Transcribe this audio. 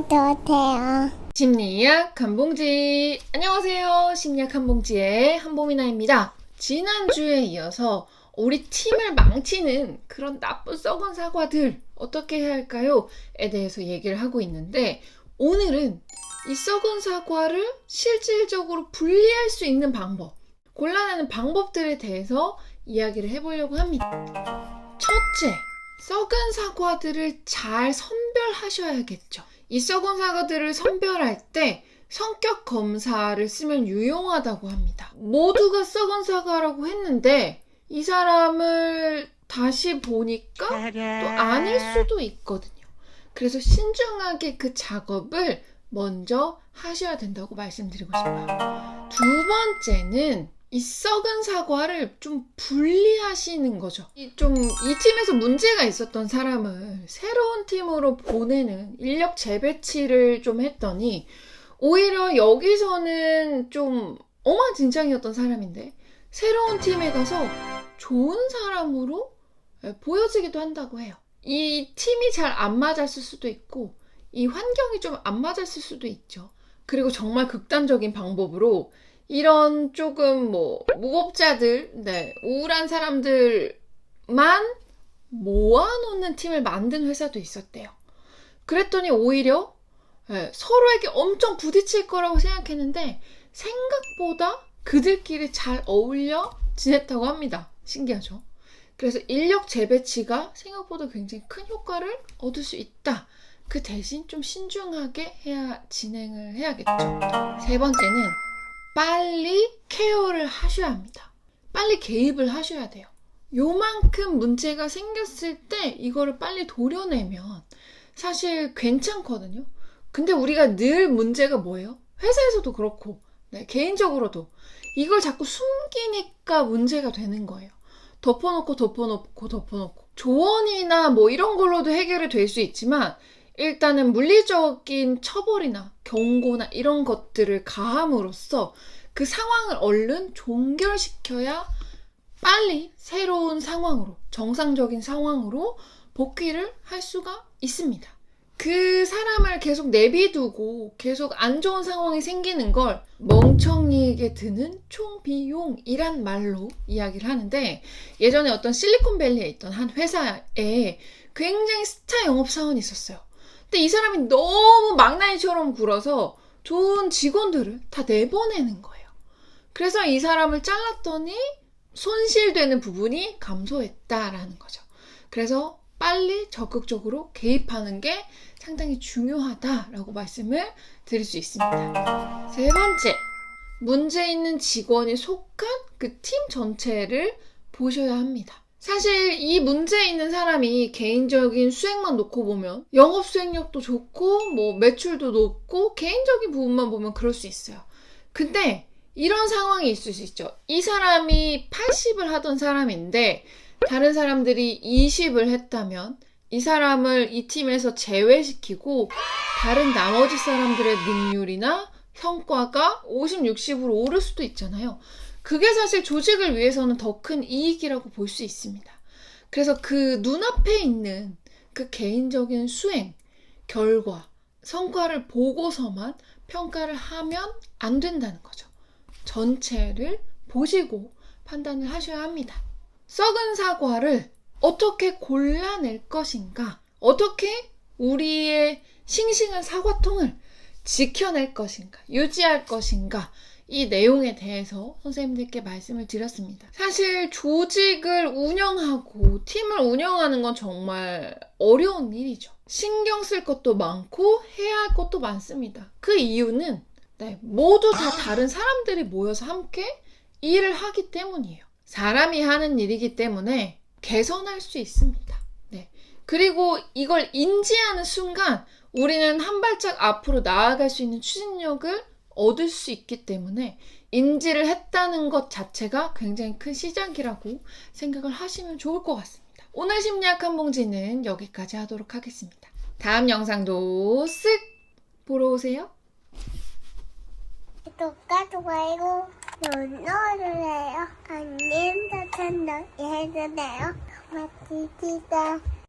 어떠세요? 심리학 한봉지. 안녕하세요. 심리학 한봉지의 한봉이나입니다. 지난주에 이어서 우리 팀을 망치는 그런 나쁜 썩은 사과들 어떻게 해야 할까요? 에 대해서 얘기를 하고 있는데 오늘은 이 썩은 사과를 실질적으로 분리할 수 있는 방법 곤란하는 방법들에 대해서 이야기를 해보려고 합니다. 첫째 썩은 사과들을 잘 선별하셔야겠죠 이 썩은 사과들을 선별할 때 성격 검사를 쓰면 유용하다고 합니다. 모두가 썩은 사과라고 했는데 이 사람을 다시 보니까 또 아닐 수도 있거든요. 그래서 신중하게 그 작업을 먼저 하셔야 된다고 말씀드리고 싶어요. 두 번째는 이 썩은 사과를 좀 분리하시는 거죠. 좀 이 팀에서 문제가 있었던 사람을 새로운 팀으로 보내는 인력 재배치를 좀 했더니 오히려 여기서는 좀 엉망진창이었던 사람인데 새로운 팀에 가서 좋은 사람으로 예, 보여지기도 한다고 해요. 이 팀이 잘 안 맞았을 수도 있고 이 환경이 좀 안 맞았을 수도 있죠. 그리고 정말 극단적인 방법으로 이런 조금 뭐 무법자들, 네, 우울한 사람들만 모아놓는 팀을 만든 회사도 있었대요. 그랬더니 오히려 예, 서로에게 엄청 부딪힐 거라고 생각했는데 생각보다 그들끼리 잘 어울려 지냈다고 합니다. 신기하죠? 그래서 인력 재배치가 생각보다 굉장히 큰 효과를 얻을 수 있다. 그 대신 좀 신중하게 해야 진행을 해야겠죠. 세 번째는 빨리 케어를 하셔야 합니다. 빨리 개입을 하셔야 돼요. 요만큼 문제가 생겼을 때 이거를 빨리 도려내면 사실 괜찮거든요. 근데 우리가 늘 문제가 뭐예요? 회사에서도 그렇고, 네, 개인적으로도 이걸 자꾸 숨기니까 문제가 되는 거예요. 덮어놓고 덮어놓고 덮어놓고 조언이나 뭐 이런 걸로도 해결이 될 수 있지만 일단은 물리적인 처벌이나 경고나 이런 것들을 가함으로써 그 상황을 얼른 종결시켜야 빨리 새로운 상황으로, 정상적인 상황으로 복귀를 할 수가 있습니다. 그 사람을 계속 내비두고 계속 안 좋은 상황이 생기는 걸 멍청이에게 드는 총비용이란 말로 이야기를 하는데 예전에 어떤 실리콘밸리에 있던 한 회사에 굉장히 스타 영업사원이 있었어요. 근데 이 사람이 너무 망나니처럼 굴어서 좋은 직원들을 다 내보내는 거예요. 그래서 이 사람을 잘랐더니 손실되는 부분이 감소했다라는 거죠. 그래서 빨리 적극적으로 개입하는 게 상당히 중요하다라고 말씀을 드릴 수 있습니다. 세 번째, 문제 있는 직원이 속한 그 팀 전체를 보셔야 합니다. 사실 이 문제 있는 사람이 개인적인 수행만 놓고 보면 영업 수행력도 좋고 뭐 매출도 높고 개인적인 부분만 보면 그럴 수 있어요. 근데 이런 상황이 있을 수 있죠. 이 사람이 80을 하던 사람인데 다른 사람들이 20을 했다면 이 사람을 이 팀에서 제외시키고 다른 나머지 사람들의 능률이나 성과가 50, 60으로 오를 수도 있잖아요. 그게 사실 조직을 위해서는 더 큰 이익이라고 볼 수 있습니다. 그래서 그 눈앞에 있는 그 개인적인 수행, 결과, 성과를 보고서만 평가를 하면 안 된다는 거죠. 전체를 보시고 판단을 하셔야 합니다. 썩은 사과를 어떻게 골라낼 것인가? 어떻게 우리의 싱싱한 사과통을 지켜낼 것인가? 유지할 것인가? 이 내용에 대해서 선생님들께 말씀을 드렸습니다. 사실 조직을 운영하고 팀을 운영하는 건 정말 어려운 일이죠. 신경 쓸 것도 많고 해야 할 것도 많습니다. 그 이유는 네, 모두 다 다른 사람들이 모여서 함께 일을 하기 때문이에요. 사람이 하는 일이기 때문에 개선할 수 있습니다. 네. 그리고 이걸 인지하는 순간 우리는 한 발짝 앞으로 나아갈 수 있는 추진력을 얻을 수 있기 때문에 인지를 했다는 것 자체가 굉장히 큰 시작이라고 생각을 하시면 좋을 것 같습니다. 오늘 심리학 한 봉지는 여기까지 하도록 하겠습니다. 다음 영상도 쓱 보러 오세요. 구독과 좋아요 눌러주세요. 알림 설정도 해주세요. 고맙습니다.